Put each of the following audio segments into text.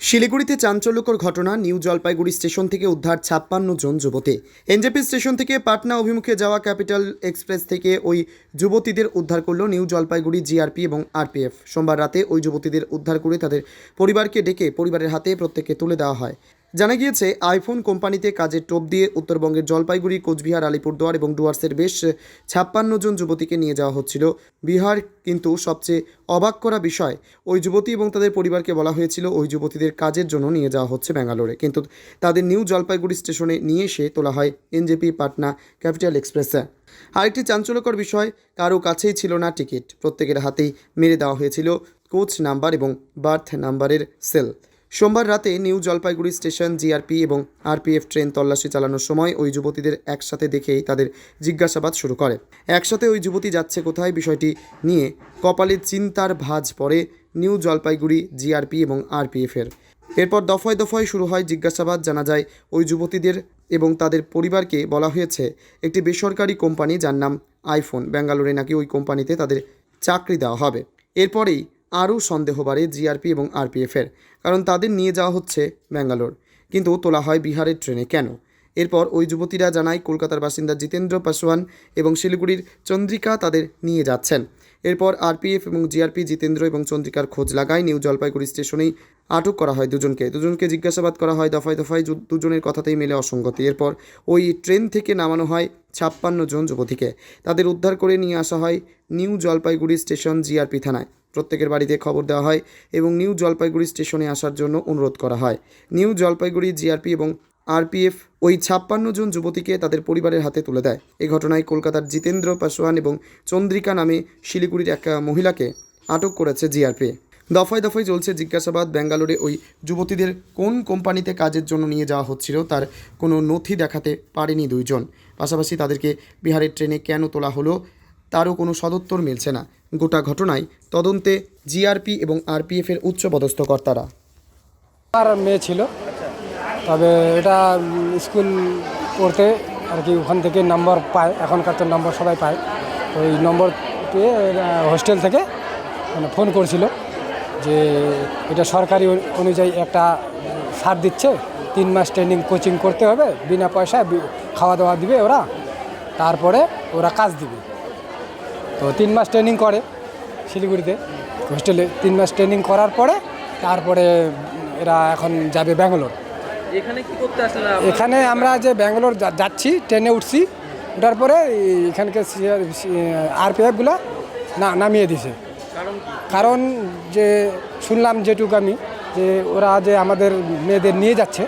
শিলিগুড়িতে চাঞ্চল্যকর ঘটনা, নিউ জলপাইগুড়ি স্টেশন থেকে উদ্ধার ছাপ্পান্ন জন যুবতী। এনজেপি স্টেশন থেকে পাটনা অভিমুখে যাওয়া ক্যাপিটাল এক্সপ্রেস থেকে ওই যুবতীদের উদ্ধার করল নিউ জলপাইগুড়ি জিআরপি এবং আরপিএফ। সোমবার রাতে ওই যুবতীদের উদ্ধার করে তাদের পরিবারকে ডেকে পরিবারের হাতে প্রত্যেককে তুলে দেওয়া হয়। জানা গিয়েছে, আইফোন কোম্পানিতে কাজের টোপ দিয়ে উত্তরবঙ্গের জলপাইগুড়ি, কোচবিহার, আলিপুরদুয়ার এবং ডুয়ার্সের বেশ ছাপ্পান্ন জন যুবতীকে নিয়ে যাওয়া হচ্ছিল। বিহার কিন্তু সবচেয়ে অবাক করা বিষয়, ওই যুবতী এবং তাদের পরিবারকে বলা হয়েছিল ওই যুবতীদের কাজের জন্য নিয়ে যাওয়া হচ্ছে ব্যাঙ্গালোরে। কিন্তু তাদের নিউ জলপাইগুড়ি স্টেশনে নিয়ে এসে তোলা হয় এনজেপি পাটনা ক্যাপিটাল এক্সপ্রেসে। আরেকটি চাঞ্চল্যকর বিষয়, কারও কাছেই ছিল না টিকিট, প্রত্যেকের হাতেই মেরে দেওয়া হয়েছিল কোচ নাম্বার এবং বার্থ নাম্বারের সেল। সোমবার রাতে নিউ জলপাইগুড়ি স্টেশন, জিআরপি এবং আরপিএফ ট্রেন তল্লাশি চালানোর সময় ওই যুবতীদের একসাথে দেখেই তাদের জিজ্ঞাসাবাদ শুরু করে। একসাথে ওই যুবতী যাচ্ছে কোথায় বিষয়টি নিয়ে কপালে চিন্তার ভাঁজ পড়ে নিউ জলপাইগুড়ি, জিআরপি এবং আরপিএফের। এরপর দফায় দফায় শুরু হয় জিজ্ঞাসাবাদ, জানা যায় ওই যুবতীদের এবং তাদের পরিবারকে বলা হয়েছে, একটি বেসরকারি কোম্পানি যার নাম আইফোন। ব্যাঙ্গালোরে নাকি ওই কোম্পানিতে তাদের চাকরি দেওয়া হবে। এরপরেই আরও সন্দেহ বাড়ে জিআরপি এবং আরপিএফের, কারণ তাদের নিয়ে যাওয়া হচ্ছে ব্যাঙ্গালোর। কিন্তু তোলা হয় বিহারের ট্রেনে কেন? এরপর ওই যুবতীরা জানায়, কলকাতার বাসিন্দা জিতেন্দ্র পাসওয়ান এবং শিলিগুড়ির চন্দ্রিকা তাদের নিয়ে যাচ্ছেন। এরপর আরপিএফ এবং জিআরপি জিতেন্দ্র এবং চন্দ্রিকার খোঁজ লাগায়। নিউ জলপাইগুড়ি স্টেশনেই আটক করা হয় দুজনকে। দুজনকে জিজ্ঞাসাবাদ করা হয়, দফায় দফায় দুজনের কথাতেই মেলে অসঙ্গতি। এরপর ওই ট্রেন থেকে নামানো হয় ছাপ্পান্ন জন যুবতীকে। তাদের উদ্ধার করে নিয়ে আসা হয় নিউ জলপাইগুড়ি স্টেশন জিআরপি থানায়। প্রত্যেকের বাড়িতে খবর দেওয়া হয় এবং নিউ জলপাইগুড়ি স্টেশনে আসার জন্য অনুরোধ করা হয়। নিউ জলপাইগুড়ি জিআরপি এবং আরপিএফ ওই ছাপ্পান্ন জন যুবতীকে তাদের পরিবারের হাতে তুলে দেয়। এই ঘটনায় কলকাতার জিতেন্দ্র পাসওয়ান এবং চন্দ্রিকা নামে শিলিগুড়ির এক মহিলাকে আটক করেছে জিআরপি। দফায় দফায় চলছে জিজ্ঞাসাবাদ। ব্যাঙ্গালোরে ওই যুবতীদের কোন কোম্পানিতে কাজের জন্য নিয়ে যাওয়া হচ্ছিল তার কোনো নথি দেখাতে পারেনি দুইজন। পাশাপাশি তাদেরকে বিহারের ট্রেনে কেন তোলা হলো তারও কোনো সদত্তর মিলছে না। গোটা ঘটনায় তদন্তে জিআরপি এবং আরপিএফের উচ্চপদস্থ কর্তারা। আর মেয়ে ছিল। তবে এটা স্কুল পড়তে আর কি ওখান থেকে নম্বর পায়, এখনকার তো নম্বর সবাই পায়। তো এই নম্বর পেয়ে হোস্টেল থেকে মানে ফোন করছিল যে এটা সরকারি অনুযায়ী একটা সার দিচ্ছে, তিন মাস ট্রেনিং কোচিং করতে হবে, বিনা পয়সায় খাওয়া দাওয়া দিবে ওরা, তারপরে ওরা কাজ দিবে। তো তিন মাস ট্রেনিং করে শিলিগুড়িতে। হোস্টেলে তিন মাস ট্রেনিং করার পরে, তারপরে এরা এখন যাবে ব্যাঙ্গালোর। এখানে কি করতে আপনারা? এখানে আমরা যে ব্যাঙ্গালোর যাচ্ছি ট্রেনে উঠছি ওঠার পরে এই এখানকার আরপিএফগুলো না নামিয়ে দিছে। কারণ যে শুনলাম যেটুকু আমি যে ওরা যে আমাদের মেয়েদের নিয়ে যাচ্ছে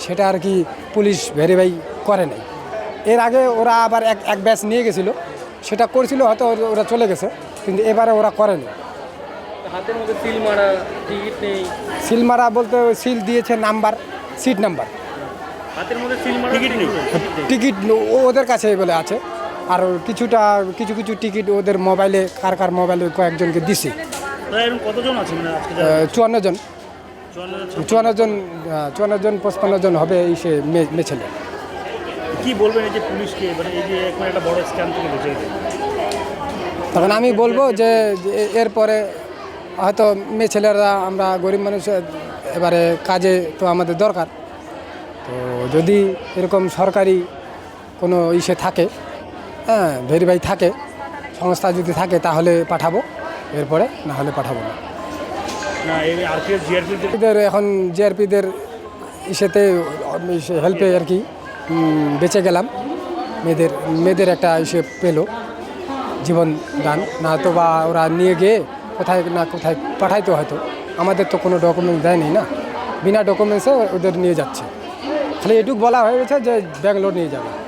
সেটা আর কি পুলিশ ভেরিফাই করে নাই। এর আগে ওরা আবার এক এক ব্যাচ নিয়ে গেছিল সেটা করছিল হয়তো ওরা- ওরা চলে গেছে কিন্তু এবারে ওরা করেনি। হাতের মধ্যে সিল মারা টিকিট নেই। সিল মারা বলতে সিল দিয়েছে নাম্বার। Seat number. টিকিট ও- ওদের কাছে বলে আছে। আর কিছুটা কিছু কিছু টিকিট ওদের মোবাইলে কার কার মোবাইলে কয়েকজনকে দিছে। কতজন আছে মানে চুয়ান্ন জন। চুয়ান্ন জন? চুয়ান্ন জন পঁচপান্ন জন হবে এই সে মেয়ে মেয়ে ছেলে। কি বলবেন এই যে পুলিশকে? মানে এই যে একটা বড় স্ক্যাম থেকে বেঁচে তখন আমি বলব যে এরপরে হয়তো মেয়ে ছেলেরা আমরা গরিব মানুষ এবারে কাজে তো আমাদের দরকার। তো যদি এরকম সরকারি কোনো ইসে থাকে হ্যাঁ ভেরিফাই থাকে সংস্থা যদি থাকে তাহলে পাঠাবো এরপরে না হলে পাঠাবো না। না এই আরপিএফ জিআরপি এদের এখন জিআরপিদের ইসেতে হেল্পে আর কি বেঁচে গেলাম। মেয়েদের মেয়েদের একটা ইসে পেল জীবন দান। না তো বা ওরা নিয়ে গিয়ে কোথায় না কোথায় পাঠাইতো হয়তো। আমাদের তো কোনো ডকুমেন্টস দেয়নি না। বিনা ডকুমেন্টসে ওদের নিয়ে যাচ্ছে। খালি এটুক বলা হয়ে গেছে যে ব্যাঙ্গালোর নিয়ে যাবে।